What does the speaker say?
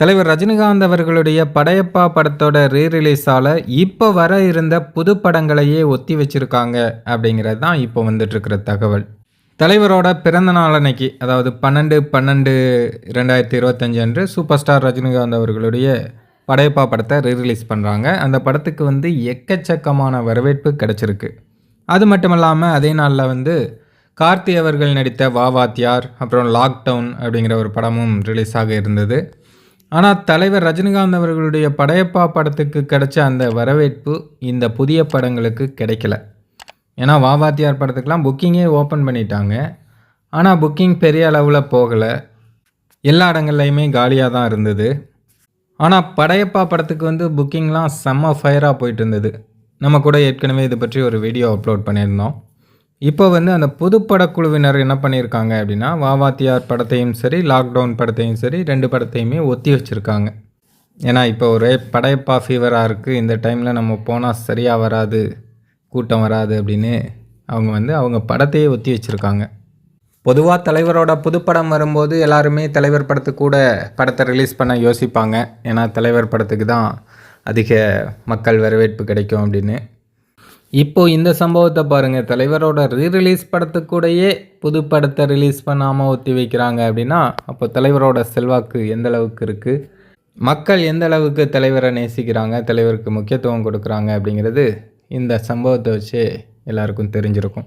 தலைவர் ரஜினிகாந்த் அவர்களுடைய படையப்பா படத்தோட ரீரிலீஸால் இப்போ வர இருந்த புது படங்களையே ஒத்தி வச்சிருக்காங்க அப்படிங்கிறது தான் இப்போ வந்துட்டுருக்கிற தகவல். தலைவரோட பிறந்த நாள் அன்னைக்கு அதாவது பன்னெண்டு பன்னெண்டு ரெண்டாயிரத்தி இருபத்தஞ்சு அன்று சூப்பர் ஸ்டார் ரஜினிகாந்த் அவர்களுடைய படையப்பா படத்தை ரீரிலீஸ் பண்ணுறாங்க அந்த படத்துக்கு வந்து எக்கச்சக்கமான வரவேற்பு கிடச்சிருக்கு. அது மட்டும் இல்லாமல் அதே நாளில் வந்து கார்த்தி அவர்கள் நடித்த வாவாத்தியார் அப்புறம் லாக்டவுன் அப்படிங்கிற ஒரு படமும் ரிலீஸ் ஆக இருந்தது. ஆனால் தலைவர் ரஜினிகாந்த் அவர்களுடைய படையப்பா படத்துக்கு கிடைச்ச அந்த வரவேற்பு இந்த புதிய படங்களுக்கு கிடைக்கல. ஏன்னா வாவாத்தியார் படத்துக்கெலாம் புக்கிங்கே ஓப்பன் பண்ணிட்டாங்க. ஆனால் புக்கிங் பெரிய அளவில் போகலை. எல்லா இடங்கள்லையுமே காலியாக தான் இருந்தது. ஆனால் படையப்பா படத்துக்கு வந்து புக்கிங்லாம் செம்ம ஃபயராக போயிட்டு இருந்தது. நம்ம கூட ஏற்கனவே இது பற்றி ஒரு வீடியோ அப்லோட் பண்ணியிருந்தோம். இப்போ வந்து அந்த புதுப்படக்குழுவினர் என்ன பண்ணியிருக்காங்க அப்படின்னா வாவாத்தியார் படத்தையும் சரி லாக்டவுன் படத்தையும் சரி ரெண்டு படத்தையுமே ஒத்தி வச்சுருக்காங்க. ஏன்னா இப்போ ஒரே படையப்பா ஃபீவராக இருக்குது இந்த டைமில் நம்ம போனால் சரியாக வராது கூட்டம் வராது அப்படின்னு அவங்க வந்து அவங்க படத்தையே ஒத்தி வச்சுருக்காங்க. பொதுவாக தலைவரோட புதுப்படம் வரும்போது எல்லாருமே தலைவர் படத்துக்கு கூட படத்தை ரிலீஸ் பண்ண யோசிப்பாங்க. ஏன்னா தலைவர் படத்துக்கு தான் அதிக மக்கள் வரவேற்பு கிடைக்கும் அப்படின்னு. இப்போ இந்த சம்பவத்தை பாருங்கள் தலைவரோட ரீரிலீஸ் படத்துக்கு கூடயே புது படத்தை ரிலீஸ் பண்ணாமல் ஒத்தி வைக்கிறாங்க அப்படின்னா அப்போ தலைவரோட செல்வாக்கு எந்த அளவுக்கு இருக்குது மக்கள் எந்த அளவுக்கு தலைவரை நேசிக்கிறாங்க? தலைவருக்கு முக்கியத்துவம் கொடுக்குறாங்க அப்படிங்கிறது இந்த சம்பவத்தை வச்சு எல்லாருக்கும் தெரிஞ்சிருக்கும்.